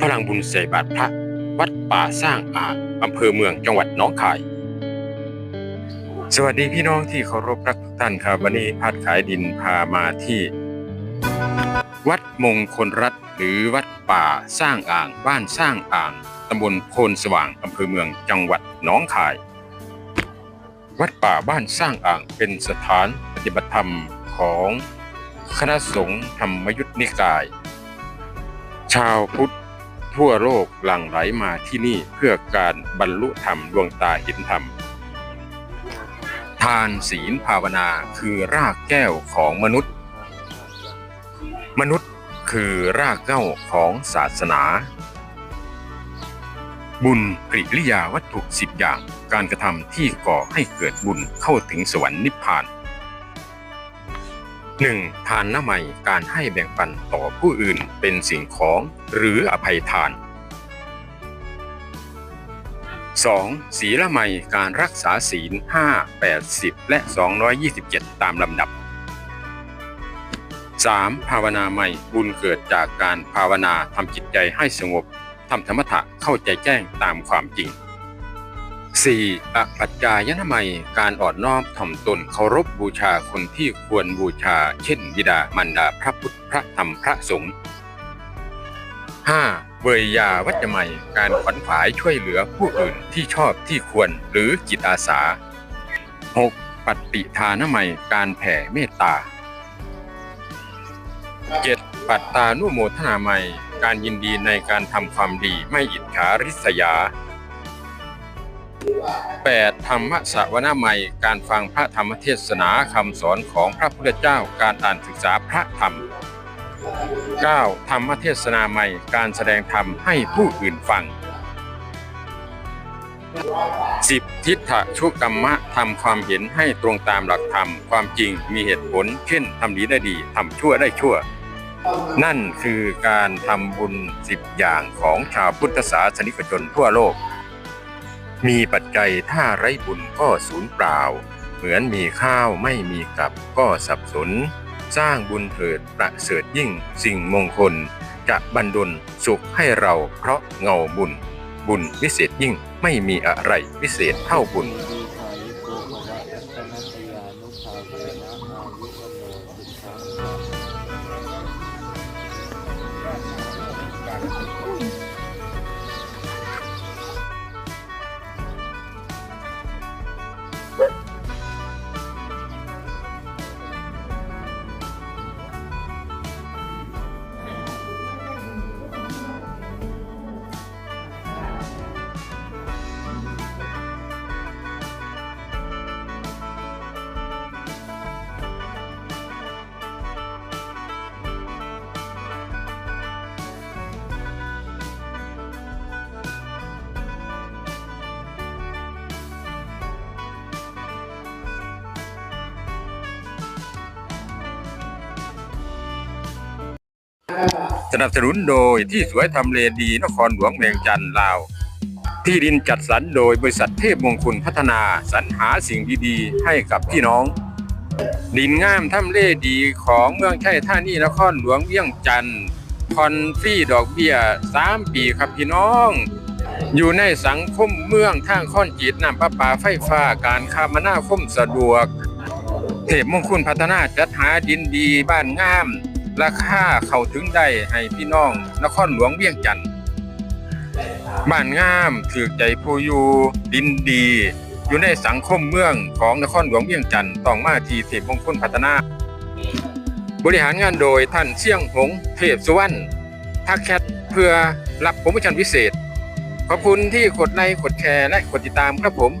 พลังบุญใส่บาตรพระ วัดป่าสร้างอาอำเภอเมืองจังหวัดหนองคาย สวัสดีพี่น้องที่เคารพรักทุกท่านครับ วันนี้พัดขายดินพามาที่ วัดมงคลรัตหรือวัดป่าสร้างอ่างบ้านสร้างอ่างตำบลโพนสว่างอำเภอเมืองจังหวัดหนองคาย วัดป่าบ้านสร้างอ่างเป็นสถานปฏิบัติธรรมของคณะสงฆ์ธรรมยุทธนิกาย ชาวพุทธ ทั่วโลกหลั่งไหลมาที่นี่เพื่อการบรรลุธรรมดวงตาเห็นธรรม ทานศีลภาวนาคือรากแก้วของมนุษย์ มนุษย์คือรากเหง้าของศาสนา บุญกริยาวัตถุสิบอย่างการกระทำที่ก่อให้เกิดบุญเข้าถึงสวรรค์นิพพาน 1. ทานน้ำไมการให้แบ่งปันต่อผู้อื่นเป็นสิ่งของหรืออภัยทาน 2. ศีลไมการรักษาศีล 5 80 และ 227 ตามลำดับ 3. ภาวนาใหม่บุญเกิดจากการภาวนาทำจิตใจให้สงบทำธรรมะเข้าใจแจ้งตามความจริง 4. อปัจจายนมัย การอ่อนน้อมถ่อมตนเคารพบูชาคนที่ควรบูชา เช่นบิดามารดาพระพุทธพระธรรมพระสงฆ์ 5. เวยยาวัจจะใหม่การขวัญขวายช่วยเหลือผู้อื่นที่ชอบที่ควรหรือจิตอาสา 6. ปฏิทานใหม่การแผ่เมตตา 7. ปัตตานุโมทนาใหม่การยินดีในการทำความดีไม่อิจฉาริษยา 8. ธรรมสวนาใหม่ การฟังพระธรรมเทศนาคำสอนของพระพุทธเจ้าการอ่านศึกษาพระธรรม 9. ธรรมเทศนาใหม่ การแสดงธรรมให้ผู้อื่นฟัง 10. ทิฏฐชุกรรมะทำความเห็นให้ตรงตามหลักธรรม ความจริงมีเหตุผล เช่นทำดีได้ดีทำชั่วได้ชั่ว นั่นคือการทำบุญสิบอย่างของชาวพุทธศาสนิกชนทั่วโลก มีปัจจัยถ้าไร้บุญก็สูญเปล่า เหมือนมีข้าวไม่มีกับก็สับสน สร้างบุญเถิดประเสริฐยิ่งสิ่งมงคล จะบันดลสุขให้เราเพราะเงาบุญ บุญวิเศษยิ่งไม่มีอะไรวิเศษเท่าบุญดี สนับสนุนโดยที่สวยทำเลดีนครหลวงเวียงจันทร์ลาว ที่ดินจัดสรรโดยบริษัทเทพมงคลพัฒนาสรรหาสิ่งดีๆ ให้กับพี่น้อง ดินงามทำเลดีของเมืองไช่ท่านี่นครหลวงเวียงจันทร์คอนฟรีดอกเบี้ย3ปีครับพี่น้อง อยู่ในสังคมเมืองทางค้อนจีดน้ำประปาไฟฟ้าการคามนาคมสะดวก เทพมงคลพัฒนาจัดหาดินดีบ้านงาม ราคาเข้าถึงได้ให้พี่น้องนครหลวงเวียงจันทร์บ้านงามถือใจผู้อยู่ดินดี อยู่ในสังคมเมืองของนครหลวงเวียงจันทร์ต้องมาทีเทพมงคลพัฒนา บริหารงานโดยท่านเสี่ยงหงเทพสุวรรณทักแคทเพื่อรับโปรโมชั่นพิเศษ ขอบคุณที่กดไลค์กดแชร์และกดติดตามครับผม